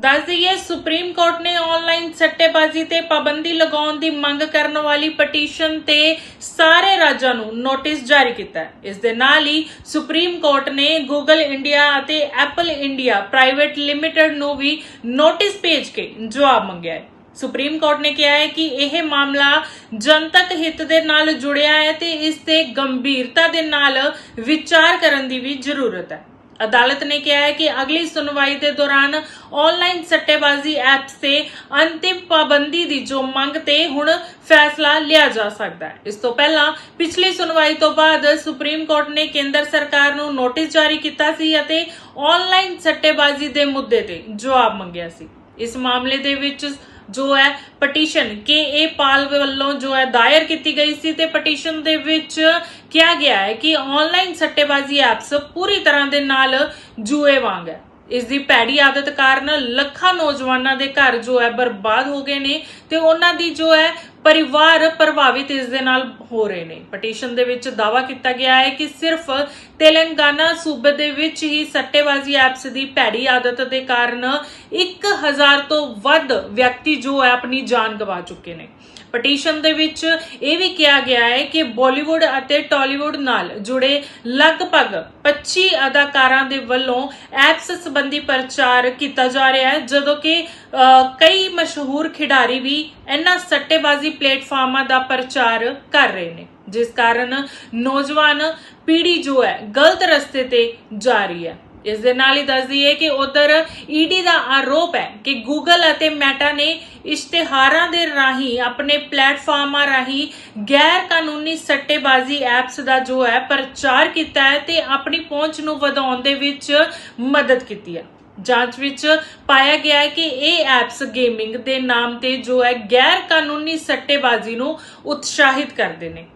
ਦੱਸ ਦਈਏ, supreme court ਨੇ ਆਨਲਾਈਨ ਸੱਟੇਬਾਜ਼ੀ ਤੇ ਪਾਬੰਦੀ ਲਗਾਉਣ ਦੀ ਮੰਗ ਕਰਨ ਵਾਲੀ ਪਟੀਸ਼ਨ ਤੇ ਸਾਰੇ ਰਾਜਾਂ ਨੂੰ ਨੋਟਿਸ ਜਾਰੀ ਕੀਤਾ ਹੈ। ਇਸ ਦੇ ਨਾਲ ਹੀ ਸੁਪਰੀਮ ਕੋਰਟ ਨੇ ਗੂਗਲ ਇੰਡੀਆ ਅਤੇ ਐਪਲ ਇੰਡੀਆ ਪ੍ਰਾਈਵੇਟ ਲਿਮਿਟਡ ਨੂੰ ਵੀ ਨੋਟਿਸ ਭੇਜ ਕੇ ਜਵਾਬ ਮੰਗਿਆ ਹੈ। ਸੁਪਰੀਮ ਕੋਰਟ ਨੇ ਕਿਹਾ ਹੈ ਕਿ ਇਹ ਮਾਮਲਾ ਜਨਤਕ ਹਿੱਤ ਦੇ ਨਾਲ ਜੁੜਿਆ ਹੈ ਤੇ ਇਸ ਤੇ ਗੰਭੀਰਤਾ ਦੇ ਨਾਲ ਵਿਚਾਰ ਕਰਨ ਦੀ ਵੀ ਜ਼ਰੂਰਤ ਹੈ। ਅਦਾਲਤ ਨੇ ਕਿਹਾ ਹੈ ਕਿ ਅਗਲੀ ਸੁਣਵਾਈ ਦੇ ਦੌਰਾਨ ਆਨਲਾਈਨ ਸੱਟੇਬਾਜ਼ੀ ਐਪਸ ਤੇ ਅੰਤਿਮ ਪਾਬੰਦੀ ਦੀ ਜੋ ਮੰਗ ਤੇ ਹੁਣ ਫੈਸਲਾ ਲਿਆ ਜਾ ਸਕਦਾ ਹੈ। ਇਸ ਤੋਂ ਪਹਿਲਾਂ ਪਿਛਲੀ ਸੁਣਵਾਈ ਤੋਂ ਬਾਅਦ ਸੁਪਰੀਮ ਕੋਰਟ ਨੇ ਕੇਂਦਰ ਸਰਕਾਰ ਨੂੰ ਨੋਟਿਸ ਜਾਰੀ ਕੀਤਾ ਸੀ ਅਤੇ ਆਨਲਾਈਨ ਸੱਟੇਬਾਜ਼ੀ ਦੇ ਮੁੱਦੇ ਤੇ ਜਵਾਬ ਮੰਗਿਆ ਸੀ। ਇਸ ਮਾਮਲੇ ਦੇ ਵਿੱਚ ਜੋ ਹੈ ਪਟੀਸ਼ਨ ਕੇ ਏ ਪਾਲ ਵੱਲੋਂ ਜੋ ਹੈ ਦਾਇਰ ਕੀਤੀ ਗਈ ਸੀ ਤੇ ਪਟੀਸ਼ਨ ਦੇ ਵਿੱਚ ਕਿਹਾ ਗਿਆ ਹੈ ਕਿ ਆਨਲਾਈਨ ਸੱਟੇਬਾਜ਼ੀ ਐਪਸ ਪੂਰੀ ਤਰ੍ਹਾਂ ਦੇ ਨਾਲ ਜੂਏ ਵਾਂਗ ਹੈ। ਇਸ ਦੀ ਭੈੜੀ ਆਦਤ ਕਾਰਨ ਲੱਖਾਂ ਨੌਜਵਾਨਾਂ ਦੇ ਘਰ ਜੋ ਹੈ ਬਰਬਾਦ ਹੋ ਗਏ ਨੇ ਤੇ ਉਹਨਾਂ ਦੀ ਜੋ ਹੈ ਪਰਿਵਾਰ ਪ੍ਰਭਾਵਿਤ ਇਸ ਦੇ ਨਾਲ ਹੋ ਰਹੇ ਨੇ। ਪਟੀਸ਼ਨ ਦੇ ਵਿੱਚ ਦਾਵਾ ਕੀਤਾ ਗਿਆ ਹੈ ਕਿ ਸਿਰਫ ਤੇਲੰਗਾਨਾ ਸੂਬੇ ਦੇ ਵਿੱਚ ਹੀ ਸੱਟੇਬਾਜ਼ੀ ਐਪਸ ਦੀ ਭੈੜੀ ਆਦਤ ਦੇ ਕਾਰਨ 1000 ਤੋਂ ਵੱਧ ਵਿਅਕਤੀ ਜੋ ਹੈ ਆਪਣੀ ਜਾਨ ਗਵਾ ਚੁੱਕੇ ਨੇ। ਪਟੀਸ਼ਨ ਦੇ ਵਿੱਚ ਇਹ ਵੀ ਕਿਹਾ ਗਿਆ ਹੈ ਕਿ ਬਾਲੀਵੁੱਡ ਅਤੇ ਟਾਲੀਵੁੱਡ ਨਾਲ ਜੁੜੇ ਲਗਭਗ 25 ਅਦਾਕਾਰਾਂ ਦੇ ਵੱਲੋਂ ਐਪਸ ਸੰਬੰਧੀ ਪ੍ਰਚਾਰ ਕੀਤਾ ਜਾ ਰਿਹਾ ਹੈ, ਜਦੋਂ ਕਿ ਕਈ ਮਸ਼ਹੂਰ ਖਿਡਾਰੀ ਵੀ ਇਹਨਾਂ ਸੱਟੇਬਾਜ਼ੀ ਪਲੇਟਫਾਰਮਾਂ ਦਾ ਪ੍ਰਚਾਰ ਕਰ ਰਹੇ ਨੇ, ਜਿਸ ਕਾਰਨ ਨੌਜਵਾਨ ਪੀੜ੍ਹੀ ਜੋ ਹੈ, ਗਲਤ ਰਸਤੇ ਤੇ ਜਾ ਰਹੀ ਹੈ। ਇਸ ਦੇ ਨਾਲ ਹੀ ਦੱਸ ਦਈਏ ਕਿ ਉਧਰ ਈਡੀ ਦਾ ਆਰੋਪ ਹੈ ਕਿ ਗੂਗਲ ਅਤੇ ਮੈਟਾ ਨੇ ਇਸ਼ਤਿਹਾਰਾਂ ਦੇ ਰਾਹੀਂ, ਆਪਣੇ ਪਲੇਟਫਾਰਮਾਂ ਰਾਹੀਂ ਗੈਰ ਕਾਨੂੰਨੀ ਸੱਟੇਬਾਜ਼ੀ ਐਪਸ ਦਾ ਜੋ ਹੈ, ਪ੍ਰਚਾਰ ਕੀਤਾ ਹੈ ਤੇ ਆਪਣੀ ਪਹੁੰਚ ਨੂੰ ਵਧਾਉਣ ਦੇ ਵਿੱਚ ਮਦਦ ਕੀਤੀ ਹੈ। ਜਾਂਚ ਵਿੱਚ ਪਾਇਆ ਗਿਆ ਹੈ ਕਿ ਇਹ ਐਪਸ ਗੇਮਿੰਗ ਦੇ ਨਾਮ ਤੇ ਜੋ ਹੈ ਗੈਰ ਕਾਨੂੰਨੀ ਸੱਟੇਬਾਜ਼ੀ ਨੂੰ ਉਤਸ਼ਾਹਿਤ ਕਰਦੇ ਨੇ।